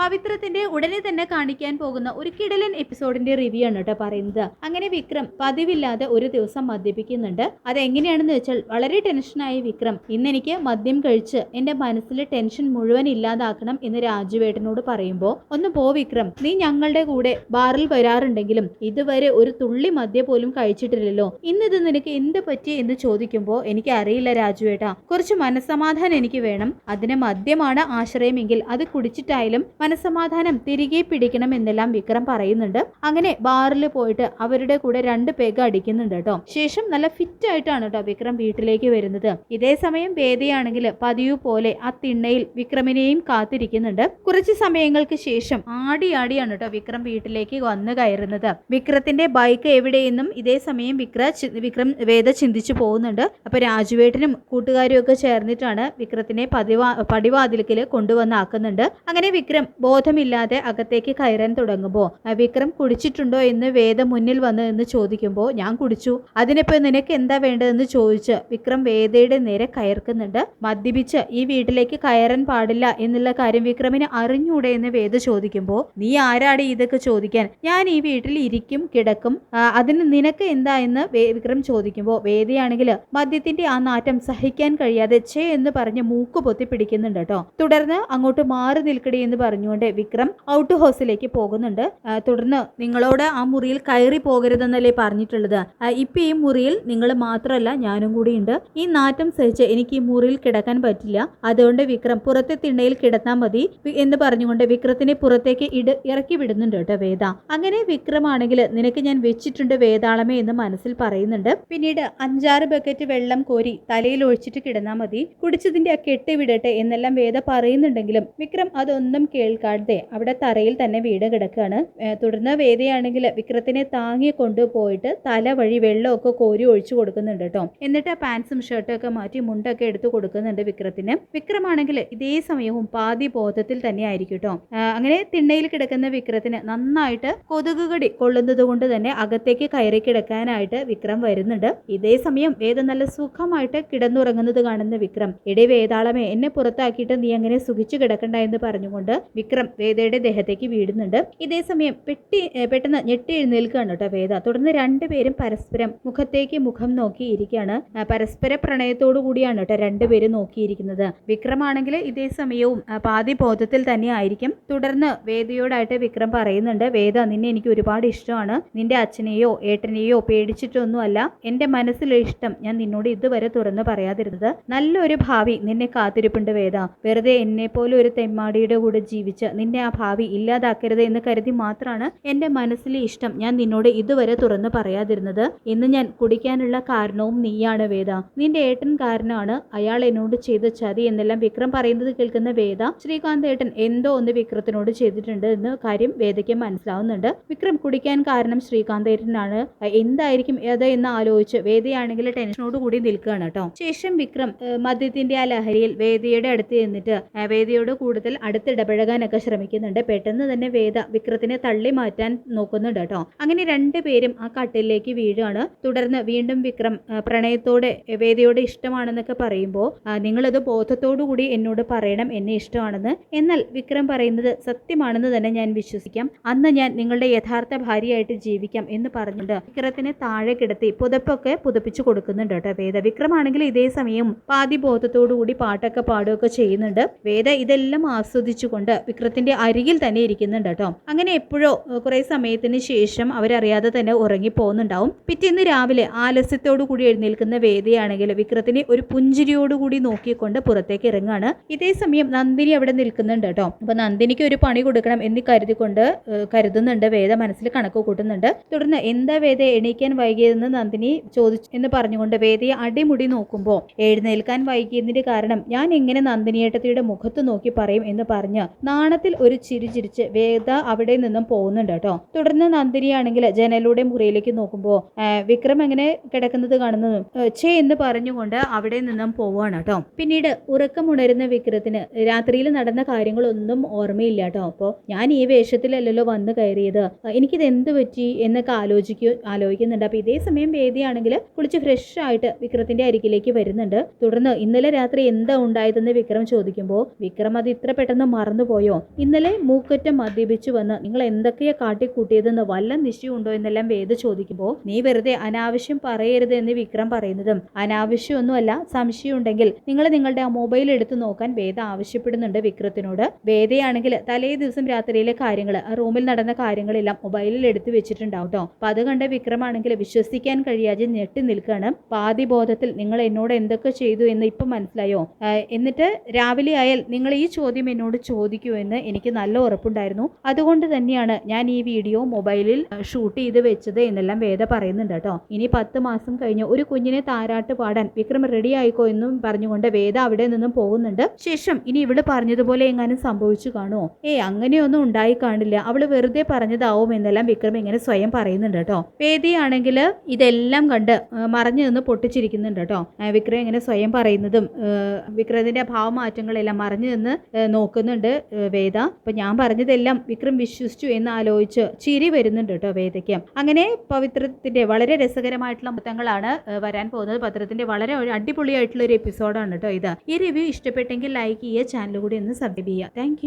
പവിത്രത്തിന്റെ ഉടനെ തന്നെ കാണിക്കാൻ പോകുന്ന ഒരു കിടലൻ എപ്പിസോഡിന്റെ റിവ്യൂ ആണ് കേട്ടോ പറയുന്നത്. അങ്ങനെ വിക്രം പതിവില്ലാതെ ഒരു ദിവസം മദ്യപിക്കുന്നുണ്ട്. അതെങ്ങനെയാണെന്ന് വെച്ചാൽ വളരെ ടെൻഷനായ വിക്രം ഇന്ന് എനിക്ക് മദ്യം കഴിച്ച് എന്റെ മനസ്സിലെ ടെൻഷൻ മുഴുവൻ ഇല്ലാതാക്കണം എന്ന് രാജുവേട്ടനോട് പറയുമ്പോൾ ഒന്ന് പോ വിക്രം നീ ഞങ്ങളുടെ കൂടെ ബാറിൽ വരാറുണ്ടെങ്കിലും ഇതുവരെ ഒരു തുള്ളി മദ്യ പോലും കഴിച്ചിട്ടില്ലല്ലോ. ഇന്നിത് നിനക്ക് എന്ത് പറ്റി? എന്ന് ചോദിക്കുമ്പോൾ എനിക്ക് അറിയില്ല രാജുവേട്ടാ. കുറച്ച് മനസ്സമാധാനം എനിക്ക് വേണം. അതിന് മദ്യമാണ് ആശ്രയമെങ്കിൽ അത് കുടിച്ചിട്ടായാലും മനസ്സമാധാനം തിരികെ പിടിക്കണം എന്നെല്ലാം വിക്രം പറയുന്നുണ്ട്. അങ്ങനെ ബാറിൽ പോയിട്ട് അവരുടെ കൂടെ രണ്ട് പെഗ് അടിക്കുന്നുണ്ട് കേട്ടോ. ശേഷം നല്ല ഫിറ്റ് ആയിട്ടാണ് കേട്ടോ വിക്രം വീട്ടിലേക്ക് വരുന്നത്. ഇതേ സമയം വേദിയാണെങ്കിൽ പതിവ് പോലെ ആ തിണ്ണയിൽ വിക്രമിനെയും കാത്തിരിക്കുന്നുണ്ട്. കുറച്ച് സമയങ്ങൾക്ക് ശേഷം ആടി ആടിയാണ് കേട്ടോ വിക്രം വീട്ടിലേക്ക് വന്നു കയറുന്നത്. വിക്രത്തിന്റെ ബൈക്ക് എവിടെയെന്നും ഇതേ സമയം വിക്ര വിക്രം വേദ ചിന്തിച്ചു പോകുന്നുണ്ട്. അപ്പൊ രാജുവേട്ടനും കൂട്ടുകാരും ഒക്കെ ചേർന്നിട്ടാണ് വിക്രത്തിനെ പതിവാ പടിവാതിലക്കിൽ കൊണ്ടുവന്നാക്കുന്നുണ്ട് അങ്ങനെ വിക്രം ബോധമില്ലാതെ അകത്തേക്ക് കയറാൻ തുടങ്ങുമ്പോൾ വിക്രം കുടിച്ചിട്ടുണ്ടോ എന്ന് വേദ മുന്നിൽ വന്ന് എന്ന് ചോദിക്കുമ്പോൾ ഞാൻ കുടിച്ചു. അതിനിപ്പോ നിനക്ക് എന്താ വേണ്ടതെന്ന് ചോദിച്ച് വിക്രം വേദയുടെ നേരെ കയർക്കുന്നുണ്ട്. മദ്യപിച്ച് ഈ വീട്ടിലേക്ക് കയറാൻ പാടില്ല എന്നുള്ള കാര്യം വിക്രമിന് അറിഞ്ഞൂടെ എന്ന് വേദ ചോദിക്കുമ്പോൾ നീ ആരാടി ഇതൊക്കെ ചോദിക്കാൻ? ഞാൻ ഈ വീട്ടിൽ ഇരിക്കും കിടക്കും. അതിന് നിനക്ക് എന്താ എന്ന് വിക്രം ചോദിക്കുമ്പോൾ വേദയാണെങ്കിൽ മദ്യത്തിന്റെ ആ നാറ്റം സഹിക്കാൻ കഴിയാതെ ചേ എന്ന് പറഞ്ഞ് മൂക്ക് പൊത്തി പിടിക്കുന്നുണ്ട് കേട്ടോ തുടർന്ന് അങ്ങോട്ട് മാറി നിൽക്കടി എന്ന് പറഞ്ഞുകൊണ്ട് വിക്രം ഔട്ട് ഹൗസിലേക്ക് പോകുന്നുണ്ട്. തുടർന്ന് നിങ്ങളോട് ആ മുറിയിൽ കയറി പോകരുതെന്നല്ലേ പറഞ്ഞിട്ടുള്ളത്. ഇപ്പം ഈ മുറിയിൽ നിങ്ങൾ മാത്രമല്ല ഞാനും കൂടിയുണ്ട്. ഈ നാറ്റം സഹിച്ച് എനിക്ക് ഈ മുറിയിൽ കിടക്കാൻ പറ്റില്ല. അതുകൊണ്ട് വിക്രം പുറത്തെ തിണ്ണയിൽ കിടന്നാൽ മതി എന്ന് പറഞ്ഞുകൊണ്ട് വിക്രത്തിനെ പുറത്തേക്ക് ഇട് ഇറക്കി വിടുന്നുണ്ട് കേട്ടോ വേദ. അങ്ങനെ വിക്രമാണെങ്കിൽ നിനക്ക് ഞാൻ വെച്ചിട്ടുണ്ട് വേതാളമേ എന്ന് മനസ്സിൽ പറയുന്നുണ്ട്. പിന്നീട് അഞ്ചാറ് ബക്കറ്റ് വെള്ളം കോരി തലയിൽ ഒഴിച്ചിട്ട് കിടന്നാൽ മതി. കുടിച്ചതിന്റെ ആ കെട്ട് വിടട്ടെ എന്നെല്ലാം വേദ പറയുന്നുണ്ടെങ്കിലും വിക്രം അതൊന്നും കേൾക്കാതെ അവിടെ തറയിൽ തന്നെ വീട് കിടക്കുകയാണ്. തുടർന്ന് വേദിയാണെങ്കിൽ വിക്രത്തിനെ താങ്ങി കൊണ്ടുപോയിട്ട് തല വഴി വെള്ളമൊക്കെ കോരി ഒഴിച്ചു കൊടുക്കുന്നുണ്ട് കേട്ടോ. എന്നിട്ട് ആ പാൻസും ഷർട്ടും ഒക്കെ മാറ്റി മുണ്ടൊക്കെ എടുത്തു കൊടുക്കുന്നുണ്ട് വിക്രത്തിന്. വിക്രമാണെങ്കിൽ ഇതേ സമയവും പാതി ബോധത്തിൽ തന്നെ ആയിരിക്കും കേട്ടോ. അങ്ങനെ തിണ്ണയിൽ കിടക്കുന്ന വിക്രത്തിന് നന്നായിട്ട് കൊതുകുകടി കൊള്ളുന്നത് കൊണ്ട് തന്നെ അകത്തേക്ക് കയറി കിടക്കാനായിട്ട് വിക്രം വരുന്നുണ്ട്. ഇതേ സമയം വേദ നല്ല സുഖമായിട്ട് കിടന്നുറങ്ങുന്നത് കാണുന്ന വിക്രം എടേ വേതാളമേ എന്നെ പുറത്താക്കിയിട്ട് നീ അങ്ങനെ സുഖിച്ചു കിടക്കണ്ട എന്ന് പറഞ്ഞുകൊണ്ട് വിക്രം വേദയുടെ ദേഹത്തേക്ക് വീടുന്നുണ്ട് ഇതേ സമയം പെട്ടി പെട്ടെന്ന് ഞെട്ടി എഴുന്നേൽക്കുകയാണ് കേട്ടോ വേദ. തുടർന്ന് രണ്ടുപേരും പരസ്പരം മുഖത്തേക്ക് മുഖം നോക്കിയിരിക്കുകയാണ് പരസ്പര പ്രണയത്തോടു കൂടിയാണ് കേട്ടോ രണ്ടുപേരും നോക്കിയിരിക്കുന്നത്. വിക്രമാണെങ്കിൽ ഇതേ സമയവും പാതി ബോധത്തിൽ തന്നെ ആയിരിക്കും. തുടർന്ന് വേദയോടായിട്ട് വിക്രം പറയുന്നുണ്ട് വേദ നിന്നെ എനിക്ക് ഒരുപാട് ഇഷ്ടമാണ്. നിന്റെ അച്ഛനെയോ ഏട്ടനെയോ പേടിച്ചിട്ടൊന്നുമല്ല എന്റെ മനസ്സിലെ ഇഷ്ടം ഞാൻ നിന്നോട് ഇതുവരെ തുറന്നു പറയാതിരുന്നത്. നല്ലൊരു ഭാവി നിന്നെ കാത്തിരിപ്പുണ്ട് വേദ. വെറുതെ എന്നെ പോലെ ഒരു തെമ്മാടിയുടെ കൂടെ ജീവിച്ച് നിന്നെ ആ ഭാവി ഇല്ലാതാക്കരുത് എന്ന് കരുതി മാത്രമാണ് എന്റെ മനസ്സിലെ ഇഷ്ടം ഞാൻ നിന്നോട് ഇതുവരെ തുറന്നു പറയാതിരുന്നത്. ഇന്ന് ഞാൻ കുടിക്കാനുള്ള കാരണവും നീയാണ് വേദ. നിന്റെ ഏട്ടൻ കാരണമാണ് അയാൾ എന്നോട് ചെയ്ത ചതി എന്നെല്ലാം വിക്രം പറയുന്നത് കേൾക്കുന്ന വേദ. ശ്രീകാന്ത് ഏട്ടൻ എന്തോ ഒന്ന് വിക്രത്തിനോട് ചെയ്തിട്ടുണ്ട് എന്ന് കാര്യം വേദയ്ക്ക് മനസ്സിലാവുന്നുണ്ട്. വിക്രം കുടിക്കാൻ കാരണം ശ്രീകാന്ത് ഏട്ടനാണ്. എന്തായിരിക്കും അത് എന്ന് ആലോചിച്ച് വേദയാണെങ്കിൽ ടെൻഷനോട് കൂടി നിൽക്കുകയാണ് കേട്ടോ. ശേഷം വിക്രം മദ്യത്തിന്റെ ആ ലഹരിയിൽ വേദയുടെ അടുത്ത് ചെന്നിട്ട് വേദയോട് കൂടുതൽ അടുത്തിടപഴകാനൊക്കെ ശ്രമിക്കുന്നുണ്ട്. പെട്ടെന്ന് തന്നെ വേദ വിക്രത്തിനെ തള്ളി മാറ്റാൻ നോക്കുന്നുണ്ട് കേട്ടോ. അങ്ങനെ രണ്ടുപേരും ആ കട്ടിലേക്ക് വീഴാണ്. തുടർന്ന് വീണ്ടും വിക്രം പ്രണയത്തോടെ വേദയോട് ഇഷ്ടമാണെന്നൊക്കെ പറയുമ്പോൾ നിങ്ങളത് കൂടി എന്നോട് പറയണം എന്നെ ഇഷ്ടമാണെന്ന്. എന്നാൽ വിക്രം പറയുന്നത് സത്യമാണെന്ന് തന്നെ ഞാൻ വിശ്വസിക്കാം. അന്ന് ഞാൻ നിങ്ങളുടെ യഥാർത്ഥ ഭാര്യയായിട്ട് ജീവിക്കാം എന്ന് പറഞ്ഞുകൊണ്ട് വിക്രത്തിനെ താഴെ കിടത്തി പുതപ്പൊക്കെ പുതപ്പിച്ചു കൊടുക്കുന്നുണ്ട് കേട്ടോ വേദ. വിക്രമാണെങ്കിൽ ഇതേ സമയം പാതി കൂടി പാട്ടൊക്കെ പാടുകയൊക്കെ ചെയ്യുന്നുണ്ട്. വേദ ഇതെല്ലാം ആസ്വദിച്ചുകൊണ്ട് വിക്രത്തിന്റെ അരികിൽ തന്നെ ഇരിക്കുന്നുണ്ട് കേട്ടോ. അങ്ങനെ എപ്പോഴോ കുറേ സമയത്തിന് ശേഷം അവരറിയാതെ തന്നെ ഉറങ്ങി പോകുന്നുണ്ടാവും. പിറ്റേന്ന് രാവിലെ ആലസ്യത്തോടു കൂടി എഴുന്നേൽക്കുന്ന വേദയാണെങ്കിൽ വിക്രത്തിനെ ഒരു പുഞ്ചിരിയോടുകൂടി നോക്കിക്കൊണ്ട് പുറത്തേക്ക് ഇറങ്ങാണ് ഇതേ സമയം നന്ദിനി അവിടെ നിൽക്കുന്നുണ്ട് കേട്ടോ. അപ്പൊ നന്ദിനിക്ക് ഒരു പണി കൊടുക്കണം എന്ന് കരുതിക്കൊണ്ട് കരുതുന്നുണ്ട്. വേദ മനസ്സിൽ കണക്ക് കൂട്ടുന്നുണ്ട്. തുടർന്ന് എന്താ വേദ എണീക്കാൻ വൈകിയതെന്ന് നന്ദിനി ചോദിച്ചു എന്ന് പറഞ്ഞുകൊണ്ട് വേദയെ അടിമുടി നോക്കുമ്പോൾ എഴുന്നേൽക്കാൻ വൈകിയതിന്റെ കാരണം ഞാൻ എങ്ങനെ നന്ദിനിയേട്ടത്തിയുടെ മുഖത്ത് നോക്കി പറയും? എന്ന് പറഞ്ഞ് നാണത്തിൽ ഒരു ചിരി ചിരിച്ച് വേദ അവിടെ നിന്നും പോകുന്നുണ്ട് കേട്ടോ. തുടർന്ന് നന്ദിനിയാണെങ്കിൽ ജനലൂടെ മുറിയിലേക്ക് നോക്കുമ്പോൾ വിക്രം എങ്ങനെ കിടക്കുന്നത് കാണുന്നു ചേ എന്ന് പറഞ്ഞുകൊണ്ട് അവിടെ നിന്നും പോവാണ് കേട്ടോ. പിന്നീട് ഉറക്കമുണരുന്ന വിക്രത്തിന് രാത്രിയിൽ നടന്ന കാര്യങ്ങളൊന്നും ഓർമ്മയില്ല കേട്ടോ. അപ്പോൾ ഞാൻ ഈ വേഷത്തിലല്ലല്ലോ വന്ന് കയറിയത്. എനിക്കിത് എന്ത് പറ്റി എന്നൊക്കെ ആലോചിക്കൂ ആലോചിക്കുന്നുണ്ട്. അപ്പോൾ ഇതേ സമയം വേദിയാണെങ്കിൽ കുളിച്ച് ഫ്രഷ് ആയിട്ട് വിക്രത്തിന്റെ അരികിലേക്ക് വരുന്നുണ്ട്. തുടർന്ന് ഇന്നലെ രാത്രി എന്താ ഉണ്ടായതെന്ന് വിക്രം ചോദിക്കുമ്പോൾ വിക്രം അത് ഇത്ര പെട്ടെന്ന് മറന്നുപോയോ? മനസ്സിലായോ ഇന്നലെ മൂക്കറ്റം മദ്യപിച്ചു വന്ന് നിങ്ങൾ എന്തൊക്കെയാ കാട്ടിക്കൂട്ടിയതെന്ന് വല്ല നിശ്ചയമുണ്ടോ എന്നെല്ലാം വേദ ചോദിക്കുമ്പോൾ നീ വെറുതെ അനാവശ്യം പറയരുത് എന്ന് വിക്രം പറയുന്നതും അനാവശ്യമൊന്നുമല്ല സംശയം ഉണ്ടെങ്കിൽ നിങ്ങൾ നിങ്ങളുടെ മൊബൈൽ എടുത്ത് നോക്കാൻ വേദ ആവശ്യപ്പെടുന്നുണ്ട് വിക്രത്തിനോട്. വേദയാണെങ്കിൽ തലേ ദിവസം രാത്രിയിലെ കാര്യങ്ങൾ റൂമിൽ നടന്ന കാര്യങ്ങളെല്ലാം മൊബൈലിൽ എടുത്തു വെച്ചിട്ടുണ്ടാവും അപ്പൊ അത് കണ്ട വിക്രമാണെങ്കിൽ വിശ്വസിക്കാൻ കഴിയാതെ ഞെട്ടി നിൽക്കുകയാണ് പാതി ബോധത്തിൽ നിങ്ങൾ എന്നോട് എന്തൊക്കെ ചെയ്തു എന്ന് ഇപ്പം മനസ്സിലായോ? എന്നിട്ട് രാവിലെ ആയാൽ നിങ്ങൾ ഈ ചോദ്യം എന്നോട് ചോദിക്കൂ എന്ന് എനിക്ക് നല്ല ഉറപ്പുണ്ടായിരുന്നു. അതുകൊണ്ട് തന്നെയാണ് ഞാൻ ഈ വീഡിയോ മൊബൈലിൽ ഷൂട്ട് ചെയ്ത് വെച്ചത് എന്നെല്ലാം വേദ പറയുന്നുണ്ട് കേട്ടോ. ഇനി പത്ത് മാസം കഴിഞ്ഞ് ഒരു കുഞ്ഞിനെ താരാട്ട് പാടാൻ വിക്രം റെഡി ആയിക്കോ എന്നും പറഞ്ഞുകൊണ്ട് വേദ അവിടെ നിന്നും പോകുന്നുണ്ട്. ശേഷം ഇനി ഇവൾ പറഞ്ഞതുപോലെ എങ്ങാനും സംഭവിച്ചു കാണുമോ ഏ അങ്ങനെയൊന്നും ഉണ്ടായി കാണില്ല. അവൾ വെറുതെ പറഞ്ഞതാവും എന്നെല്ലാം വിക്രം ഇങ്ങനെ സ്വയം പറയുന്നുണ്ട് കേട്ടോ. വേദിയാണെങ്കിൽ ഇതെല്ലാം കണ്ട് മറഞ്ഞു നിന്ന് പൊട്ടിച്ചിരിക്കുന്നുണ്ട് കേട്ടോ. വിക്രം ഇങ്ങനെ സ്വയം പറയുന്നതും വിക്രത്തിന്റെ ഭാവമാറ്റങ്ങളെല്ലാം മറഞ്ഞു നിന്ന് നോക്കുന്നുണ്ട്. വേദ. ഇപ്പൊ ഞാൻ പറഞ്ഞതെല്ലാം വിക്രം വിശ്വസിച്ചു എന്ന് ആലോചിച്ച് ചിരി വരുന്നുണ്ട് കേട്ടോ വേദയ്ക്ക്. അങ്ങനെ പവിത്രത്തിന്റെ വളരെ രസകരമായിട്ടുള്ള മുത്തങ്ങളാണ് വരാൻ പോകുന്നത്. പത്രത്തിന്റെ വളരെ അടിപൊളിയായിട്ടുള്ള ഒരു എപ്പിസോഡാണ് കേട്ടോ ഇത്. ഈ റിവ്യൂ ഇഷ്ടപ്പെട്ടെങ്കിൽ ലൈക്ക് ചെയ്യുക ചാനൽ കൂടി ഒന്ന് സബ്സ്ക്രൈബ് ചെയ്യുക. താങ്ക്